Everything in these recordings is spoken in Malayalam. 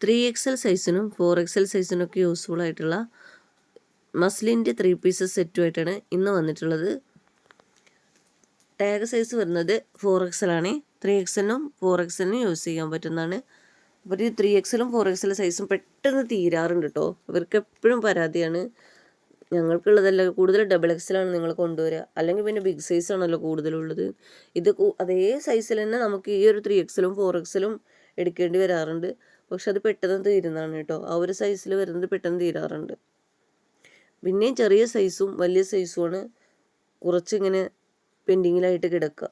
ത്രീ എക്സ് എൽ സൈസിനും ഫോർ എക്സ് എൽ സൈസിനൊക്കെ യൂസ്ഫുൾ ആയിട്ടുള്ള മസ്ലിന്റെ ത്രീ പീസസ് സെറ്റുമായിട്ടാണ് ഇന്ന് വന്നിട്ടുള്ളത്. ടാഗ് സൈസ് വരുന്നത് ഫോർ എക്സലാണ് ത്രീ എക്സലിനും ഫോർ എക്സലിനും യൂസ് ചെയ്യാൻ പറ്റുന്നതാണ്. അപ്പോൾ ഈ ത്രീ എക്സലും ഫോർ എക്സൽ സൈസും പെട്ടെന്ന് തീരാറുണ്ട് കേട്ടോ ഇവർക്ക് എപ്പോഴും പരാതിയാണ്. ഞങ്ങൾക്കുള്ളതല്ല കൂടുതൽ ഡബിൾ എക്സലാണ് നിങ്ങൾ കൊണ്ടുവരിക അല്ലെങ്കിൽ പിന്നെ ബിഗ് സൈസാണല്ലോ കൂടുതലുള്ളത്. ഇത് അതേ സൈസിൽ തന്നെ നമുക്ക് ഈ ഒരു ത്രീ എക്സലും ഫോർ എക്സലും എടുക്കേണ്ടി വരാറുണ്ട്. പക്ഷെ അത് പെട്ടെന്ന് തീരുന്നതാണ് കേട്ടോ. ആ ഒരു സൈസിൽ വരുന്നത് പെട്ടെന്ന് തീരാറുണ്ട്. പിന്നെയും ചെറിയ സൈസും വലിയ സൈസുമാണ് കുറച്ചിങ്ങനെ പെൻഡിങ്ങിലായിട്ട് കിടക്കുക.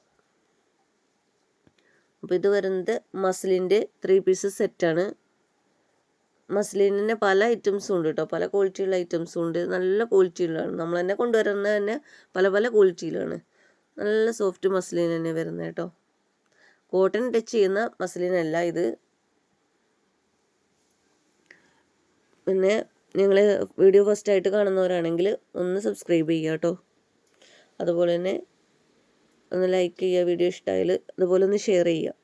അപ്പോൾ ഇത് വരുന്നത് മസ്ലിന്റെ ത്രീ പീസ് സെറ്റാണ് മസ്ലിനിന്റെ പല ഐറ്റംസും ഉണ്ട് കേട്ടോ. പല ക്വാളിറ്റിയുള്ള ഐറ്റംസും ഉണ്ട്. നല്ല ക്വാളിറ്റിയിലാണ് നമ്മൾ തന്നെ കൊണ്ടുവരുന്നത് തന്നെ പല പല ക്വാളിറ്റിയിലാണ് നല്ല സോഫ്റ്റ് മസ്ലിൻ തന്നെ വരുന്നത് കേട്ടോ. കോട്ടൺ ടച്ച് ചെയ്യുന്ന മസ്ലിനല്ല ഇത്. പിന്നെ നിങ്ങൾ വീഡിയോ ഫസ്റ്റ് ആയിട്ട് കാണുന്നവരാണെങ്കിൽ ഒന്ന് സബ്സ്ക്രൈബ് ചെയ്യുക കേട്ടോ അതുപോലെ തന്നെ ഒന്ന് ലൈക്ക് ചെയ്യുക വീഡിയോ ഇഷ്ടമായാൽ അതുപോലെ ഒന്ന് ഷെയർ ചെയ്യുക.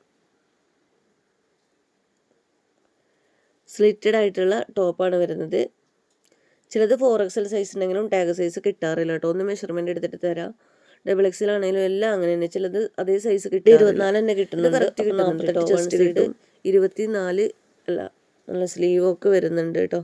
സ്ലിറ്റഡ് ആയിട്ടുള്ള ടോപ്പാണ് വരുന്നത്. ചിലത് ഫോർ എക്സൽ സൈസ് ഉണ്ടെങ്കിലും ടാഗ് സൈസ് കിട്ടാറില്ല കേട്ടോ ഒന്ന് മെഷർമെന്റ് എടുത്തിട്ട് തരാം. ഡബിൾ എക്സൽ ആണെങ്കിലും എല്ലാം അങ്ങനെ തന്നെ. ചിലത് അതേ സൈസ് കിട്ടി ഇരുപത്തിനാല് തന്നെ കിട്ടുന്നുണ്ട്. ഇരുപത്തിനാല് അല്ല നല്ല സ്ലീവ് ഒക്കെ വരുന്നുണ്ട് കേട്ടോ.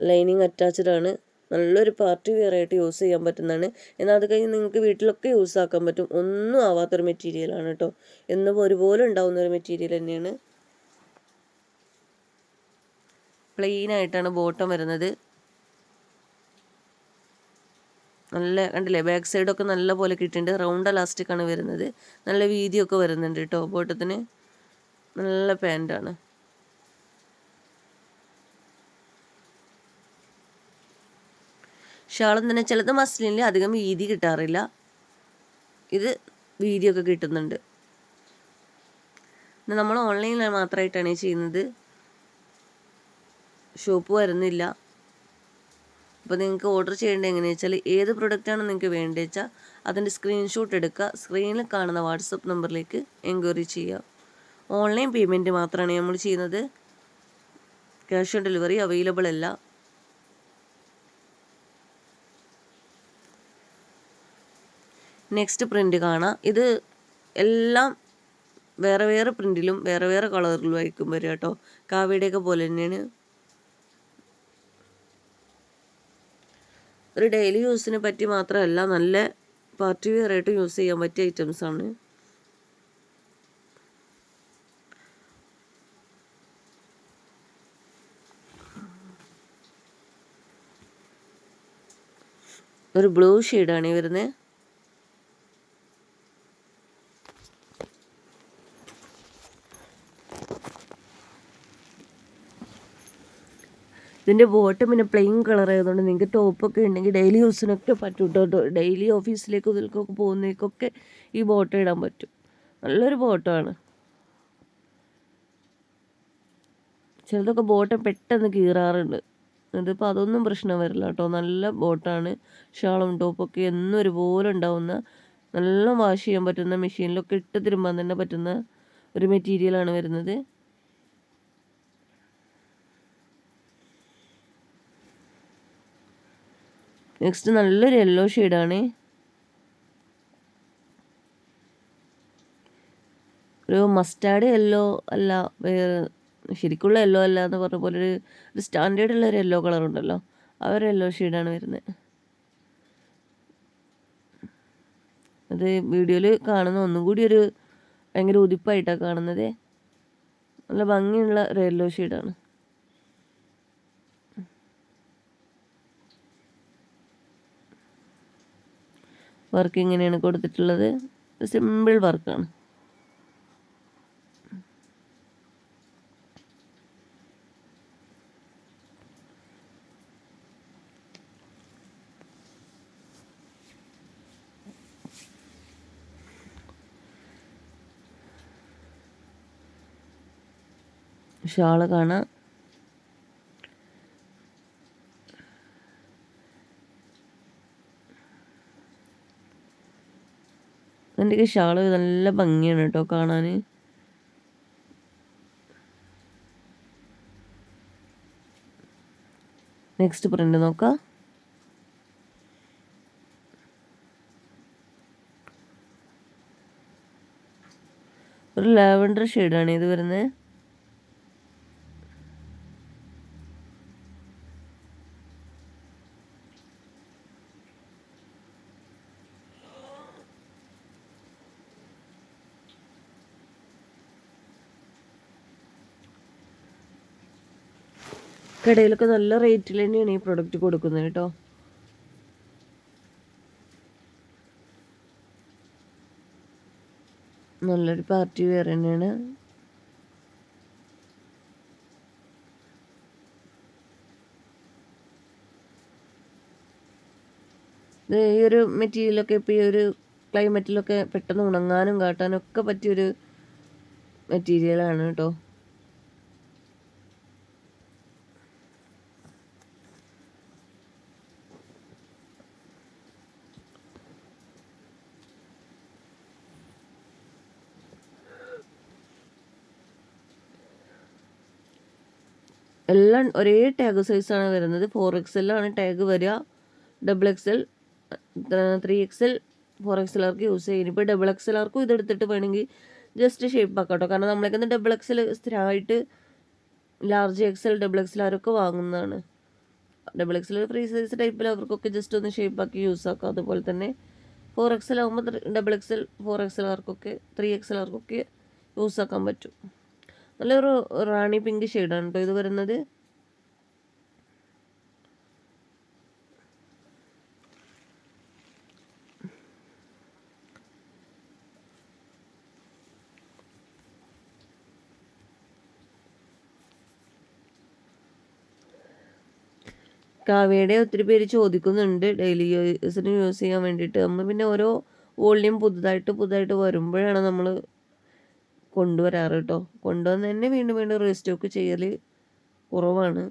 ലൈനിങ് അറ്റാച്ച്ഡ് ആണ്. നല്ലൊരു പാർട്ടി വെയർ ആയിട്ട് യൂസ് ചെയ്യാൻ പറ്റുന്നതാണ്. എന്നാൽ അത് കഴിഞ്ഞ് നിങ്ങൾക്ക് വീട്ടിലൊക്കെ യൂസ് ആക്കാൻ പറ്റും. ഒന്നും ആവാത്തൊരു മെറ്റീരിയലാണ് കേട്ടോ. എന്നും ഒരുപോലെ ഉണ്ടാവുന്ന ഒരു മെറ്റീരിയൽ തന്നെയാണ്. പ്ലെയിൻ ആയിട്ടാണ് ബോട്ടം വരുന്നത്. നല്ല കണ്ടില്ലേ ബാക്ക് സൈഡൊക്കെ നല്ല പോലെ കിട്ടിയിട്ടുണ്ട്. റൗണ്ട് അലാസ്റ്റിക്കാണ് വരുന്നത്. നല്ല വീതിയൊക്കെ വരുന്നുണ്ട് കേട്ടോ ബോട്ടത്തിന് നല്ല പാന്റാണ് ഷാളും തന്നെ ചിലത് മസ്ലിനിൽ അധികം വീതി കിട്ടാറില്ല. ഇത് വീതിയൊക്കെ കിട്ടുന്നുണ്ട്. നമ്മൾ ഓൺലൈനിൽ മാത്രമായിട്ടാണ് ചെയ്യുന്നത്. ഷോപ്പ് വരുന്നില്ല. അപ്പോൾ നിങ്ങൾക്ക് ഓർഡർ ചെയ്യേണ്ടത് എങ്ങനെയാണെന്ന് വെച്ചാൽ ഏത് പ്രൊഡക്റ്റാണ് നിങ്ങൾക്ക് വേണ്ടതെന്ന് വെച്ചാൽ അതിന്റെ സ്ക്രീൻഷോട്ട് എടുക്കുക. സ്ക്രീനിൽ കാണുന്ന വാട്സപ്പ് നമ്പറിലേക്ക് എൻക്വയറി ചെയ്യുക. ഓൺലൈൻ പേയ്മെന്റ് മാത്രമാണ് നമ്മൾ ചെയ്യുന്നത്. ക്യാഷ് ഓൺ ഡെലിവറി അവൈലബിൾ അല്ല. നെക്സ്റ്റ് പ്രിന്റ് കാണാം. ഇത് എല്ലാം വേറെ വേറെ പ്രിന്റിലും വേറെ വേറെ കളറിലും ആയിരിക്കും വരിക കേട്ടോ കാവ്യയുടെയൊക്കെ പോലെ തന്നെയാണ്. ഒരു ഡെയിലി യൂസിന് പറ്റി മാത്രമല്ല നല്ല പാർട്ടി വെയർ ആയിട്ട് യൂസ് ചെയ്യാൻ പറ്റിയ ഐറ്റംസ് ഒരു ബ്ലൂ ഷെയ്ഡാണ് ഈ വരുന്നത് ഇതിന്റെ ബോട്ടം പിന്നെ പ്ലെയിൻ കളർ ആയതുകൊണ്ട് നിങ്ങൾക്ക് ടോപ്പൊക്കെ ഉണ്ടെങ്കിൽ ഡെയിലി യൂസിനൊക്കെ പറ്റും കേട്ടോ ഡെയിലി ഓഫീസിലേക്ക് ഇതിലേക്കൊക്കെ പോകുന്നേക്കൊക്കെ ഈ ബോട്ടം ഇടാൻ പറ്റും. നല്ലൊരു ബോട്ടമാണ് ചിലതൊക്കെ ബോട്ടം പെട്ടെന്ന് കീറാറുണ്ട്. ഇതിപ്പോൾ അതൊന്നും പ്രശ്നം വരില്ല കേട്ടോ. നല്ല ബോട്ടാണ് ഷാളും ടോപ്പൊക്കെ എന്നും ഒരുപോലെ ഉണ്ടാവുന്ന നല്ല വാഷ് ചെയ്യാൻ പറ്റുന്ന മെഷീനിലൊക്കെ ഇട്ട് തിരുമ്പാൻ തന്നെ പറ്റുന്ന ഒരു മെറ്റീരിയലാണ് വരുന്നത്. നെക്സ്റ്റ് നല്ലൊരു യെല്ലോ ഷെയ്ഡാണ് ഒരു മസ്റ്റാർഡ് യെല്ലോ അല്ല വേറെ ശരിക്കുള്ള യെല്ലോ അല്ല എന്ന് പറഞ്ഞ പോലെ ഒരു ഒരു സ്റ്റാൻഡേർഡ് ഉള്ള ഒരു യെല്ലോ കളർ ഉണ്ടല്ലോ. ആ ഒരു യെല്ലോ ഷെയ്ഡാണ് വരുന്നത്. അത് വീഡിയോയിൽ കാണുന്ന ഒന്നും കൂടി ഒരു ഭയങ്കര ഉതിപ്പായിട്ടാണ് കാണുന്നത്. നല്ല ഭംഗിയുള്ള ഒരു യെല്ലോ ഷെയ്ഡാണ് വർക്ക് ഇങ്ങനെയാണ് കൊടുത്തിട്ടുള്ളത്. സിമ്പിൾ വർക്കാണ് ഷാൾ കാണാം. എന്റെ ഷാൾ നല്ല ഭംഗിയാണ് കേട്ടോ കാണാൻ നെക്സ്റ്റ് പ്രിന്റ് നോക്കാം. ഒരു ലാവൻഡർ ഷെയ്ഡാണ് ഇത് വരുന്നത് കടയിലൊക്കെ നല്ല റേറ്റിൽ തന്നെയാണ് ഈ പ്രൊഡക്റ്റ് കൊടുക്കുന്നത് കേട്ടോ. നല്ലൊരു പാർട്ടി വേറെ തന്നെയാണ്. ഈ ഒരു മെറ്റീരിയലൊക്കെ ഇപ്പോൾ ഈ ഒരു ക്ലൈമറ്റിലൊക്കെ പെട്ടെന്ന് ഉണങ്ങാനും കാട്ടാനും ഒക്കെ പറ്റിയൊരു മെറ്റീരിയലാണ് കേട്ടോ. എല്ലാം ഒരേ ടാഗ് സൈസാണ് വരുന്നത്. ഫോർ എക്സെല്ലാണ് ടാഗ് വരിക. Double X L three X L four X എല്ലാവർക്കും യൂസ് ചെയ്യും. ഇപ്പോൾ ഡബിൾ എക്സ് എല്ലാവർക്കും ഇതെടുത്തിട്ട് വേണമെങ്കിൽ ജസ്റ്റ് ഷേപ്പ് ആക്കാം കേട്ടോ കാരണം നമ്മളേക്കൊന്ന് ഡബിൾ എക്സ് എൽ സ്ഥിരമായിട്ട് large X L double X എല്ലാവരൊക്കെ വാങ്ങുന്നതാണ്. Double X L free size ടൈപ്പിൽ അവർക്കൊക്കെ ജസ്റ്റ് ഒന്ന് ഷേപ്പ് ആക്കി യൂസ് ആക്കാം. അതുപോലെ തന്നെ ഫോർ എക്സ് എൽ ആകുമ്പോൾ double X L four X എല്ലാവർക്കൊക്കെ three X എല്ലാവർക്കൊക്കെ യൂസ് ആക്കാൻ പറ്റും. നല്ലൊരു റാണി പിങ്ക് ഷെയ്ഡാണ് കേട്ടോ ഇത് വരുന്നത്. കാവ്യയുടെ ഒത്തിരി പേര് ചോദിക്കുന്നുണ്ട്. ഡെയിലി യൂസിന് യൂസ് ചെയ്യാൻ വേണ്ടിയിട്ട്. നമ്മൾ പിന്നെ ഓരോ വോളിയം പുതുതായിട്ട് പുതുതായിട്ട് വരുമ്പോഴാണ് നമ്മൾ കൊണ്ടുവരാറ് കേട്ടോ. കൊണ്ടുവന്ന് തന്നെ വീണ്ടും വീണ്ടും റീസ്റ്റോക്ക് ചെയ്യൽ കുറവാണ്.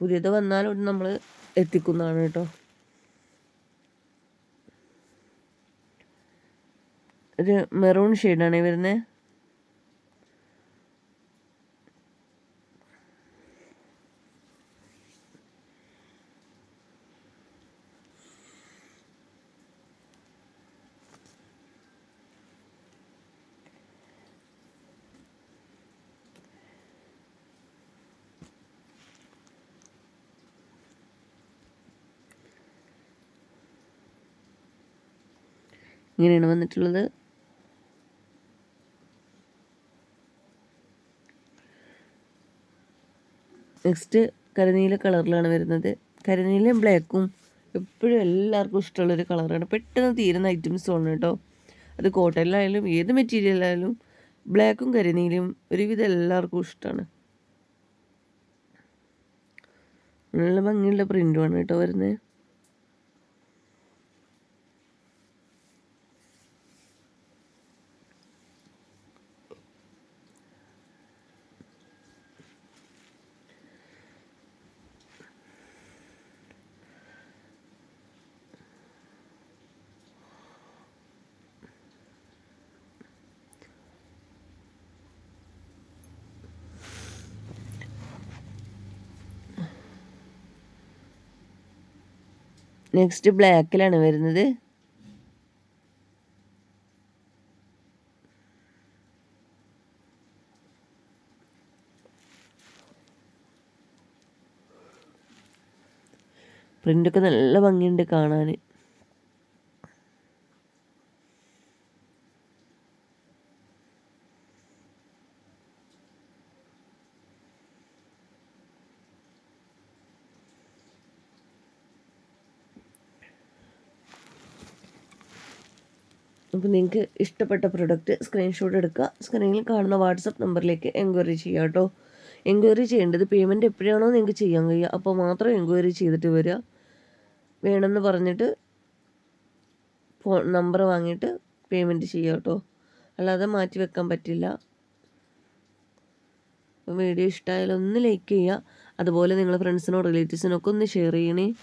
പുതിയത് വന്നാലും നമ്മൾ എത്തിക്കുന്നതാണ് കേട്ടോ. ഒരു മെറൂൺ ഷെയ്ഡാണ് വരുന്നത് ഇങ്ങനെയാണ് വന്നിട്ടുള്ളത്. നെക്സ്റ്റ് കരിനീല കളറിലാണ് വരുന്നത്. കരിനീലയും ബ്ലാക്കും എപ്പോഴും എല്ലാവർക്കും ഇഷ്ടമുള്ളൊരു കളറാണ്. പെട്ടെന്ന് തീരുന്ന ഐറ്റംസ് ആണ് കേട്ടോ. അത് കോട്ടണിലായാലും ഏത് മെറ്റീരിയലായാലും ബ്ലാക്കും കരിനീലയും ഒരുവിധം എല്ലാവർക്കും ഇഷ്ടമാണ്. നല്ല ഭംഗിയുള്ള പ്രിന്റുമാണ് കേട്ടോ വരുന്നത്. നെക്സ്റ്റ് ബ്ലാക്കിലാണ് വരുന്നത്. പ്രിന്റൊക്കെ നല്ല ഭംഗിയുണ്ട് കാണാൻ അപ്പോൾ നിങ്ങൾക്ക് ഇഷ്ടപ്പെട്ട പ്രൊഡക്റ്റ് സ്ക്രീൻഷോട്ട് എടുക്കുക. സ്ക്രീനിൽ കാണുന്ന വാട്സപ്പ് നമ്പറിലേക്ക് എൻക്വയറി ചെയ്യുക കേട്ടോ. എൻക്വയറി ചെയ്യേണ്ടത് പേയ്മെന്റ് എപ്പോഴാണോ നിങ്ങൾക്ക് ചെയ്യാൻ കഴിയുക. അപ്പോൾ മാത്രം എൻക്വയറി ചെയ്തിട്ട് വരിക. വേണമെന്ന് പറഞ്ഞിട്ട് ഫോൺ നമ്പർ വാങ്ങിയിട്ട് പേയ്മെന്റ് ചെയ്യുക കേട്ടോ. അല്ലാതെ മാറ്റി വെക്കാൻ പറ്റില്ല. വീഡിയോ ഇഷ്ടമായാലും ഒന്ന് ലൈക്ക് ചെയ്യുക. അതുപോലെ നിങ്ങളുടെ ഫ്രണ്ട്സിനോ റിലേറ്റീവ്സിനൊക്കെ ഒന്ന് ഷെയർ ചെയ്യണേ.